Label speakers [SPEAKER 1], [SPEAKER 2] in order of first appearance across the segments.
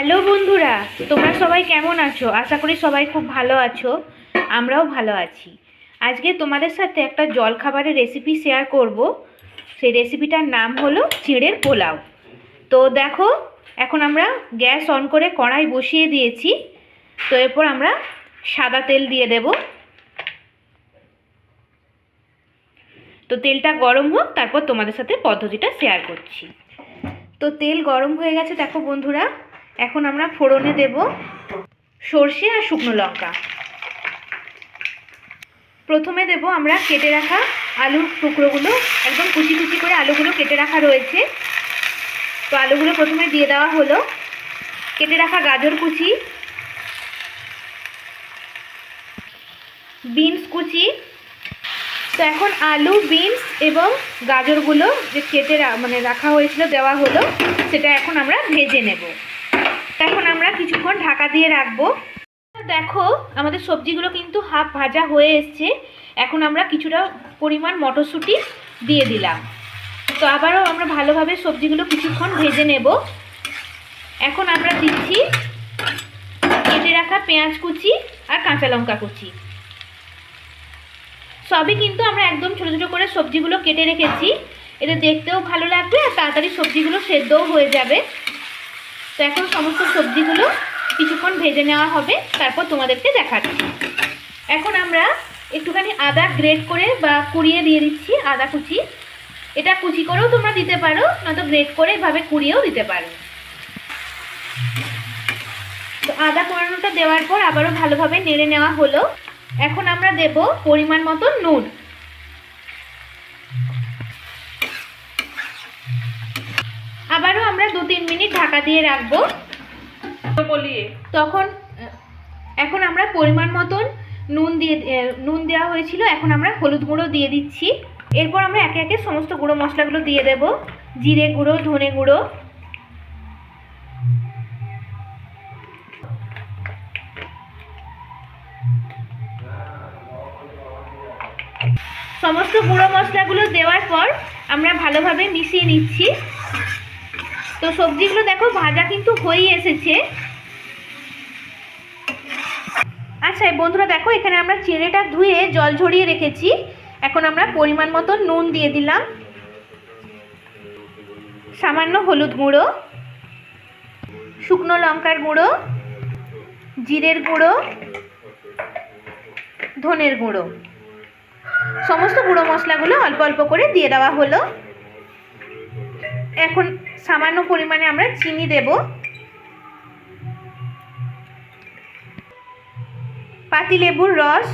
[SPEAKER 1] Hello বন্ধুরা, তোমরা সবাই কেমন আছো? আশা করি সবাই খুব ভালো আছো, আমরাও ভালো আছি। আজকে তোমাদের সাথে একটা জলখাবারের রেসিপি শেয়ার করব। সেই রেসিপিটার নাম হলো চিড়ের পোলাও। তো দেখো, এখন আমরা গ্যাস অন করে কড়াই বসিয়ে দিয়েছি। তো এরপর আমরা সাদা তেল দিয়ে দেব। তো তেলটা গরম হোক, তারপর তোমাদের সাথে পদ্ধতিটা শেয়ার করছি। তো তেল গরম হয়ে গেছে, দেখো বন্ধুরা। এখন আমরা ফোড়নে দেব সর্ষে আর শুকনো লঙ্কা। প্রথমে দেব আমরা কেটে রাখা আলুর টুকরোগুলো, একদম কুচি কুচি করে আলুগুলো কেটে রাখা রয়েছে। তো আলুগুলো প্রথমে দিয়ে দেওয়া হলো। কেটে রাখা গাজর কুচি, বিনস কুচি। তো এখন আলু, বিনস এবং গাজরগুলো যে কেটে মানে রাখা হয়েছিল, দেওয়া হলো, সেটা এখন আমরা ভেজে নেব। এখন আমরা কিছুক্ষণ ঢাকা দিয়ে রাখব। দেখো, আমাদের সবজিগুলো কিন্তু হাফ ভাজা হয়ে এসছে। এখন আমরা কিছুটা পরিমাণ মটরশুঁটি দিয়ে দিলাম। তো আবারও আমরা ভালোভাবে সবজিগুলো কিছুক্ষণ ভেজে নেব। এখন আমরা দিচ্ছি কেটে রাখা পেঁয়াজ কুচি আর কাঁচা লঙ্কা কুচি। সবই কিন্তু আমরা একদম ছোটো ছোটো করে সবজিগুলো কেটে রেখেছি। এতে দেখতেও ভালো লাগবে আর তাড়াতাড়ি সবজিগুলো সেদ্ধও হয়ে যাবে। তো এখন সমস্ত সবজিগুলো কিছুক্ষণ ভেজে নেওয়া হবে, তারপর তোমাদেরকে দেখাচ্ছি এখন আমরা একটুখানি আদা গ্রেট করে বা কুড়িয়ে দিয়ে দিচ্ছি, আদা কুচি। এটা কুচি করেও তোমরা দিতে পারো, নয়তো গ্রেট করে এভাবে কুড়িয়েও দিতে পারো। তো আদা কোড়ানোটা দেওয়ার পর আবারও ভালোভাবে নেড়ে নেওয়া হলো। এখন আমরা দেব পরিমাণ মতো নুন আবারও আমরা দু তিন মিনিট ঢাকা দিয়ে রাখব। তখন, এখন আমরা পরিমাণ মতন নুন দিয়ে নুন দেওয়া হয়েছিল, এখন আমরা হলুদ গুঁড়ো দিয়ে দিচ্ছি। এরপর আমরা একে একে সমস্ত গুঁড়ো মশলাগুলো দিয়ে দেব। জিরে গুঁড়ো, ধনে গুঁড়ো। সমস্ত গুঁড়ো মশলাগুলো দেওয়ার পর আমরা ভালোভাবে মিশিয়ে নিচ্ছি। তো সবজিগুলো দেখো, ভাজা কিন্তু হয়েই এসেছে। আচ্ছা বন্ধুরা দেখো, এখানে আমরা চিড়েটা ধুয়ে জল ঝরিয়ে রেখেছি। এখন আমরা পরিমাণ মতো নুন দিয়ে দিলাম। সামান্য হলুদ গুঁড়ো, শুকনো লঙ্কার গুঁড়ো, জিরের গুঁড়ো, ধনের গুঁড়ো। সমস্ত গুঁড়ো মশলাগুলো অল্প অল্প করে দিয়ে দেওয়া হলো। এখন সামান্য পরিমাণে আমরা চিনি দেব। পাতিলেবুর রস।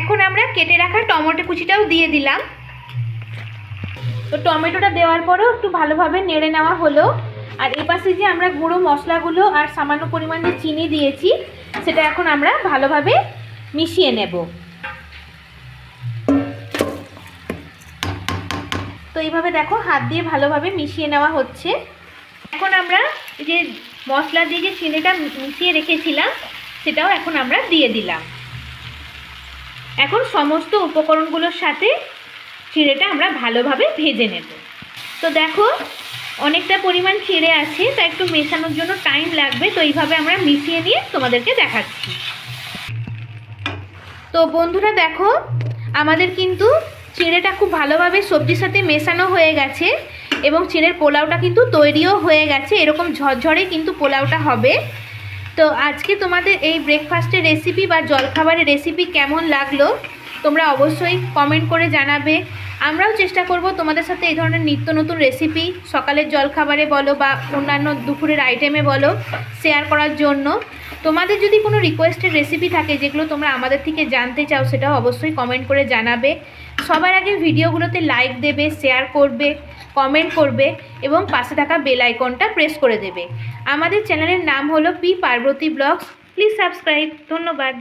[SPEAKER 1] এখন আমরা কেটে রাখা টমেটো কুচিটাও দিয়ে দিলাম। তো টমেটোটা দেওয়ার পরেও একটু ভালোভাবে নেড়ে নেওয়া হলো। আর এপাশে যে আমরা গুঁড়ো মশলাগুলো আর সামান্য পরিমাণে চিনি দিয়েছি, সেটা এখন আমরা ভালোভাবে মিশিয়ে নেব। এইভাবে দেখো হাত দিয়ে ভালোভাবে মিশিয়ে নেওয়া হচ্ছে। এখন আমরা যে মশলা দিয়ে যে চিনিটা মিশিয়ে রেখেছিলাম, সেটাও এখন আমরা দিয়ে দিলাম। এখন সমস্ত উপকরণগুলোর সাথে চিড়েটা আমরা ভালোভাবে ভেজে নেব। তো দেখো, অনেকটা পরিমাণ চিড়ে আছে, তা একটু মেশানোর জন্য টাইম লাগবে, তো এইভাবে আমরা মিশিয়ে নিয়ে তোমাদেরকে দেখাচ্ছি। তো বন্ধুরা দেখো, আমাদের কিন্তু চিড়েটা খুব ভালোভাবে সবজির সাথে মেশানো হয়ে গেছে এবং চিঁড়ের পোলাওটা কিন্তু তৈরিও হয়ে গেছে। এরকম ঝরঝরে কিন্তু পোলাওটা হবে। তো আজকে তোমাদের এই ব্রেকফাস্টের রেসিপি বা জলখাবারের রেসিপি কেমন লাগল, তোমরা অবশ্যই কমেন্ট করে জানাবে। আমরাও চেষ্টা করব তোমাদের সাথে এই ধরনের নিত্য নতুন রেসিপি সকালের জলখাবারে বলো বা অন্যান্য দুপুরের আইটেমে বলো শেয়ার করার জন্য। তোমাদের যদি কোনো রিকোয়েস্টেড রেসিপি থাকে যেগুলো তোমরা আমাদের থেকে জানতে চাও, সেটাও অবশ্যই কমেন্ট করে জানাবে। সবার আগে ভিডিওগুলোতে লাইক দেবে শেয়ার করবে কমেন্ট করবে এবং পাশে থাকা বেল আইকনটা প্রেস করে দেবে। আমাদের চ্যানেলের নাম হলো P Parvati blogs please subscribe ধন্যবাদ।